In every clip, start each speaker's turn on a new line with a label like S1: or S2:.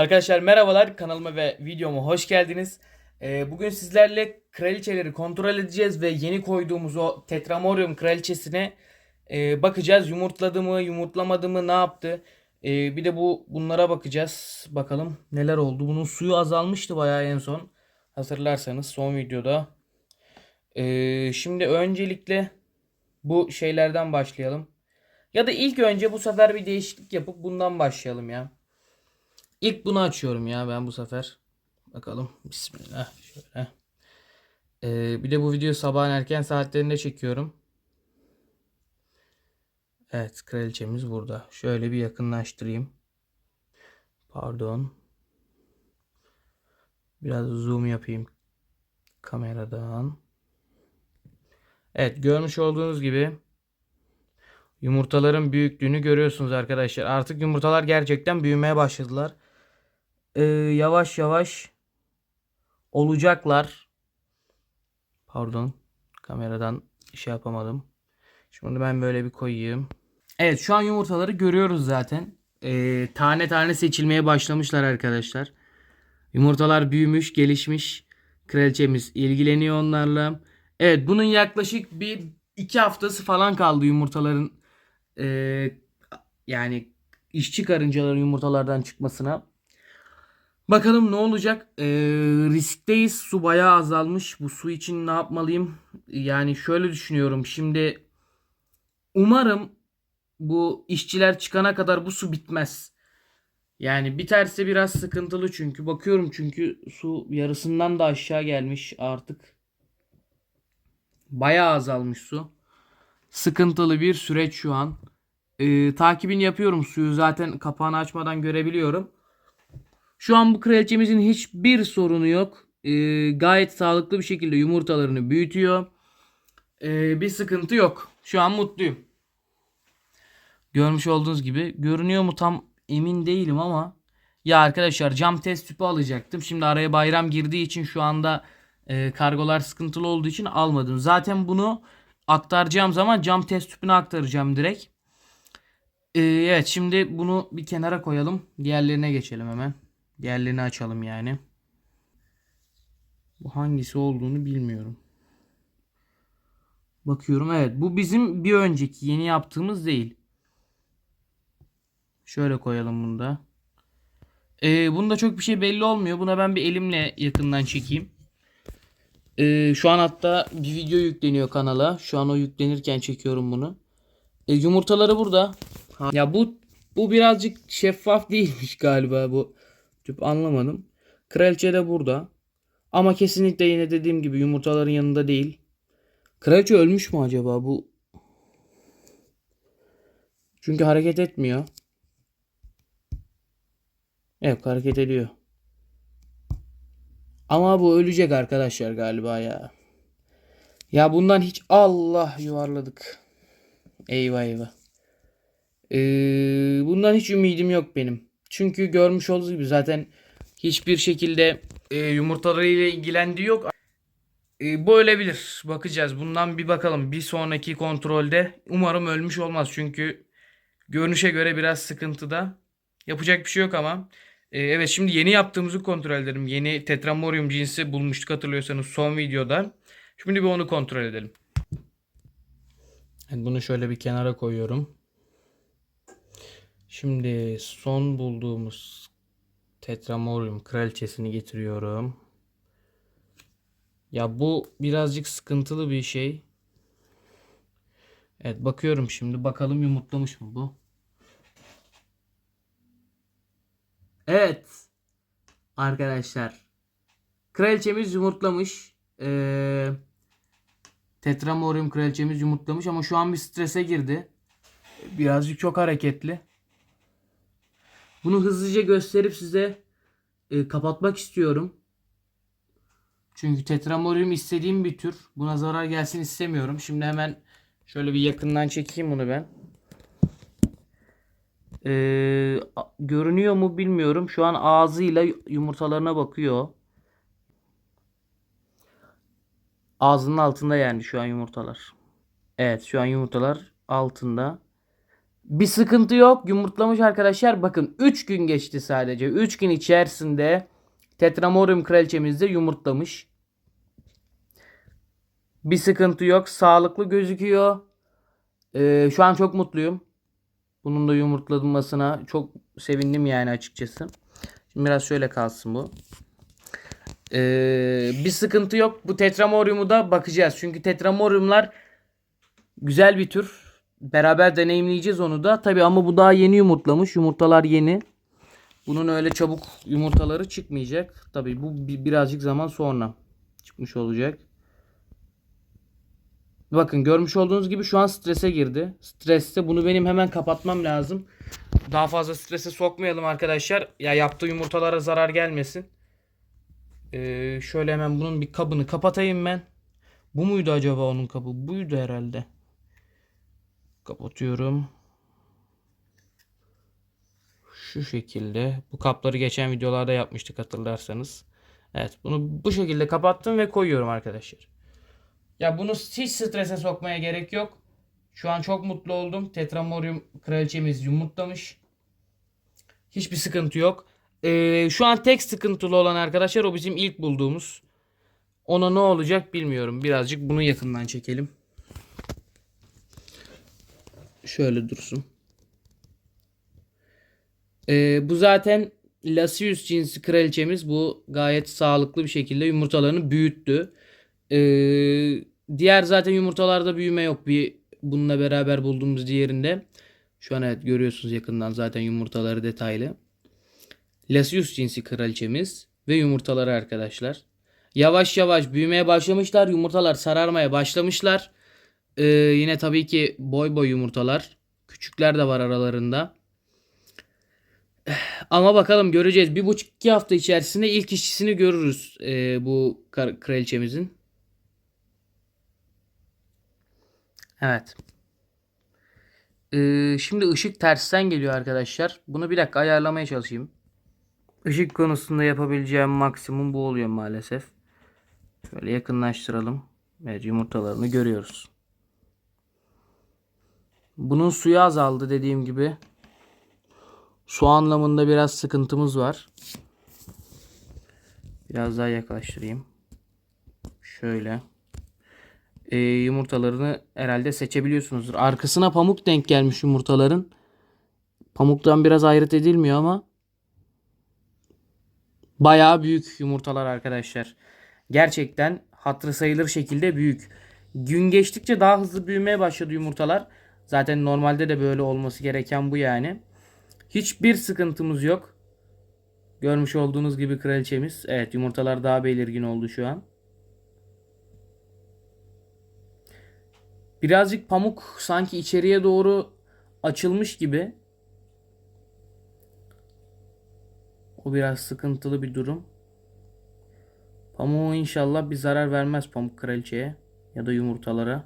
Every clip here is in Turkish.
S1: Arkadaşlar merhabalar kanalıma ve videoma hoş geldiniz. Ee, bugün sizlerle kraliçeleri kontrol edeceğiz ve yeni koyduğumuz o Tetramorium kraliçesine e, bakacağız. Yumurtladı mı, yumurtlamadı mı, ne yaptı? Ee, bir de bu bunlara bakacağız. Bakalım neler oldu. Bunun suyu azalmıştı bayağı en son. Hatırlarsanız son videoda. Ee, şimdi öncelikle bu şeylerden başlayalım. Ya da ilk önce bu sefer bir değişiklik yapıp bundan başlayalım ya. İlk bunu açıyorum ya ben bu sefer. Bakalım. Bismillah. Şöyle. Ee, bir de bu videoyu sabahın erken saatlerinde çekiyorum. Evet kraliçemiz burada. Şöyle bir yakınlaştırayım. Pardon. Biraz zoom yapayım kameradan. Evet görmüş olduğunuz gibi yumurtaların büyüklüğünü görüyorsunuz arkadaşlar. Artık yumurtalar gerçekten büyümeye başladılar. Ee, yavaş yavaş olacaklar. Pardon. Kameradan şey yapamadım. Şimdi ben böyle bir koyayım. Evet şu an yumurtaları görüyoruz zaten. Ee, tane tane seçilmeye başlamışlar arkadaşlar. Yumurtalar büyümüş, gelişmiş. Kraliçemiz ilgileniyor onlarla. Evet bunun yaklaşık bir iki haftası falan kaldı yumurtaların ee, yani işçi karıncaların yumurtalardan çıkmasına. Bakalım ne olacak? Ee, riskteyiz. Su bayağı azalmış. Bu su için ne yapmalıyım? Yani şöyle düşünüyorum. Şimdi umarım bu işçiler çıkana kadar bu su bitmez. Yani biterse biraz sıkıntılı çünkü. Bakıyorum çünkü su yarısından da aşağı gelmiş artık. Bayağı azalmış su. Sıkıntılı bir süreç şu an. Ee, takibini yapıyorum suyu zaten kapağını açmadan görebiliyorum. Şu an bu kraliçemizin hiçbir sorunu yok. Ee, gayet sağlıklı bir şekilde yumurtalarını büyütüyor. Ee, bir sıkıntı yok. Şu an mutluyum. Görmüş olduğunuz gibi. Görünüyor mu tam emin değilim ama. Ya arkadaşlar cam test tüpü alacaktım. Şimdi araya bayram girdiği için şu anda e, kargolar sıkıntılı olduğu için almadım. Zaten bunu aktaracağım zaman cam test tüpüne aktaracağım direkt. Ee, evet şimdi bunu bir kenara koyalım. Diğerlerine geçelim hemen. Diğerlerini açalım yani. Bu hangisi olduğunu bilmiyorum. Bakıyorum evet bu bizim bir önceki yeni yaptığımız değil. Şöyle koyalım bunu da. Ee, bunda çok bir şey belli olmuyor. Buna ben bir elimle yakından çekeyim. Ee, şu an hatta bir video yükleniyor kanala. Şu an o yüklenirken çekiyorum bunu. E, yumurtaları burada. Ya bu bu birazcık şeffaf değilmiş galiba bu. Tüp anlamadım. Kraliçe de burada. Ama kesinlikle yine dediğim gibi yumurtaların yanında değil. Kraliçe ölmüş mü acaba bu? Çünkü hareket etmiyor. Evet hareket ediyor. Ama bu ölecek arkadaşlar galiba ya. Ya bundan hiç Allah yuvarladık. Eyvah eyvah. Ee, bundan hiç ümidim yok benim. Çünkü görmüş olduğunuz gibi zaten hiçbir şekilde e, yumurtalarıyla ilgilendiği yok. E, bu ölebilir. Bakacağız. Bundan bir bakalım. Bir sonraki kontrolde umarım ölmüş olmaz. Çünkü görünüşe göre biraz sıkıntıda. Yapacak bir şey yok ama. E, evet şimdi yeni yaptığımızı kontrol edelim. Yeni Tetramorium cinsi bulmuştuk hatırlıyorsanız son videoda. Şimdi bir onu kontrol edelim. Evet, bunu şöyle bir kenara koyuyorum. Şimdi son bulduğumuz Tetramorium kraliçesini getiriyorum. Ya bu birazcık sıkıntılı bir şey. Evet bakıyorum şimdi. Bakalım yumurtlamış mı bu? Evet. Arkadaşlar. Kraliçemiz yumurtlamış. Ee, Tetramorium kraliçemiz yumurtlamış ama şu an bir strese girdi. Birazcık çok hareketli. Bunu hızlıca gösterip size e, kapatmak istiyorum. Çünkü Tetramorium istediğim bir tür. Buna zarar gelsin istemiyorum. Şimdi hemen şöyle bir yakından çekeyim bunu ben. Ee, görünüyor mu bilmiyorum. Şu an ağzıyla yumurtalarına bakıyor. Ağzının altında yani şu an yumurtalar. Evet şu an yumurtalar altında. Bir sıkıntı yok. Yumurtlamış arkadaşlar. Bakın 3 gün geçti sadece. 3 gün içerisinde Tetramorium kraliçemiz de yumurtlamış. Bir sıkıntı yok. Sağlıklı gözüküyor. Ee, şu an çok mutluyum. Bunun da yumurtlanmasına çok sevindim yani açıkçası. Şimdi biraz şöyle kalsın bu. Ee, bir sıkıntı yok. Bu Tetramorium'u da bakacağız. Çünkü Tetramorium'lar güzel bir tür. Beraber deneyimleyeceğiz onu da. Tabi ama bu daha yeni yumurtlamış. Yumurtalar yeni. Bunun öyle çabuk yumurtaları çıkmayacak. Tabi bu bi- birazcık zaman sonra çıkmış olacak. Bakın görmüş olduğunuz gibi şu an strese girdi. Streste bunu benim hemen kapatmam lazım. Daha fazla strese sokmayalım arkadaşlar. Ya yaptığı yumurtalara zarar gelmesin. Ee, şöyle hemen bunun bir kabını kapatayım ben. Bu muydu acaba onun kabı? Buydu herhalde. Kapatıyorum. Şu şekilde. Bu kapları geçen videolarda yapmıştık hatırlarsanız. Evet bunu bu şekilde kapattım ve koyuyorum arkadaşlar. Ya bunu hiç strese sokmaya gerek yok. Şu an çok mutlu oldum. Tetramorium kraliçemiz yumurtlamış. Hiçbir sıkıntı yok. Ee, şu an tek sıkıntılı olan arkadaşlar o bizim ilk bulduğumuz. Ona ne olacak bilmiyorum. Birazcık bunu yakından çekelim. Şöyle dursun. Ee, bu zaten Lasius cinsi kraliçemiz. Bu gayet sağlıklı bir şekilde yumurtalarını büyüttü. Ee, diğer zaten yumurtalarda büyüme yok. Bir bununla beraber bulduğumuz diğerinde. Şu an evet görüyorsunuz yakından zaten yumurtaları detaylı. Lasius cinsi kraliçemiz ve yumurtaları arkadaşlar. Yavaş yavaş büyümeye başlamışlar. Yumurtalar sararmaya başlamışlar. Ee, yine tabii ki boy boy yumurtalar. Küçükler de var aralarında. Ama bakalım göreceğiz. Bir buçuk iki hafta içerisinde ilk işçisini görürüz ee, bu kraliçemizin. Evet. Ee, şimdi ışık tersten geliyor arkadaşlar. Bunu bir dakika ayarlamaya çalışayım. Işık konusunda yapabileceğim maksimum bu oluyor maalesef. Şöyle yakınlaştıralım. Evet yumurtalarını görüyoruz. Bunun suyu azaldı dediğim gibi. Su anlamında biraz sıkıntımız var. Biraz daha yaklaştırayım. Şöyle. Ee, yumurtalarını herhalde seçebiliyorsunuzdur. Arkasına pamuk denk gelmiş yumurtaların. Pamuktan biraz ayrıt edilmiyor ama bayağı büyük yumurtalar arkadaşlar. Gerçekten hatırı sayılır şekilde büyük. Gün geçtikçe daha hızlı büyümeye başladı yumurtalar. Zaten normalde de böyle olması gereken bu yani. Hiçbir sıkıntımız yok. Görmüş olduğunuz gibi kraliçemiz. Evet yumurtalar daha belirgin oldu şu an. Birazcık pamuk sanki içeriye doğru açılmış gibi. O biraz sıkıntılı bir durum. Pamuğu inşallah bir zarar vermez pamuk kraliçeye ya da yumurtalara.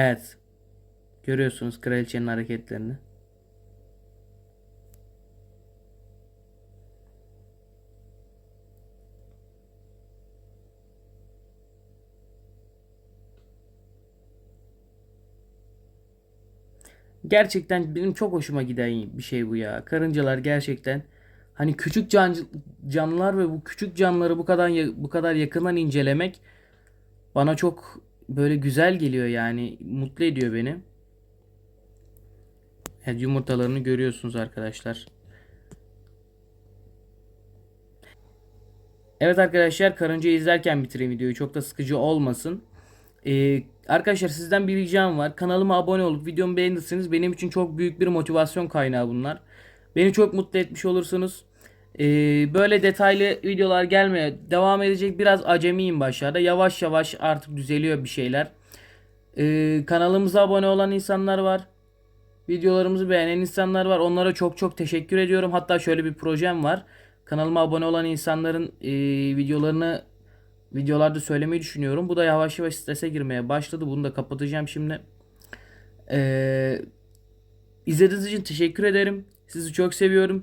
S1: Evet. Görüyorsunuz kraliçenin hareketlerini. Gerçekten benim çok hoşuma giden bir şey bu ya. Karıncalar gerçekten hani küçük can, canlılar ve bu küçük canlıları bu kadar bu kadar yakından incelemek bana çok böyle güzel geliyor yani mutlu ediyor beni. Evet, yumurtalarını görüyorsunuz arkadaşlar. Evet arkadaşlar karınca izlerken bitireyim videoyu. Çok da sıkıcı olmasın. Ee, arkadaşlar sizden bir ricam var. Kanalıma abone olup videomu beğenirseniz benim için çok büyük bir motivasyon kaynağı bunlar. Beni çok mutlu etmiş olursunuz. Ee, böyle detaylı videolar gelmeye devam edecek. Biraz acemiyim başlarda. Yavaş yavaş artık düzeliyor bir şeyler. Ee, kanalımıza abone olan insanlar var. Videolarımızı beğenen insanlar var. Onlara çok çok teşekkür ediyorum. Hatta şöyle bir projem var. Kanalıma abone olan insanların e, videolarını videolarda söylemeyi düşünüyorum. Bu da yavaş yavaş strese girmeye başladı. Bunu da kapatacağım şimdi. Ee, izlediğiniz için teşekkür ederim. Sizi çok seviyorum.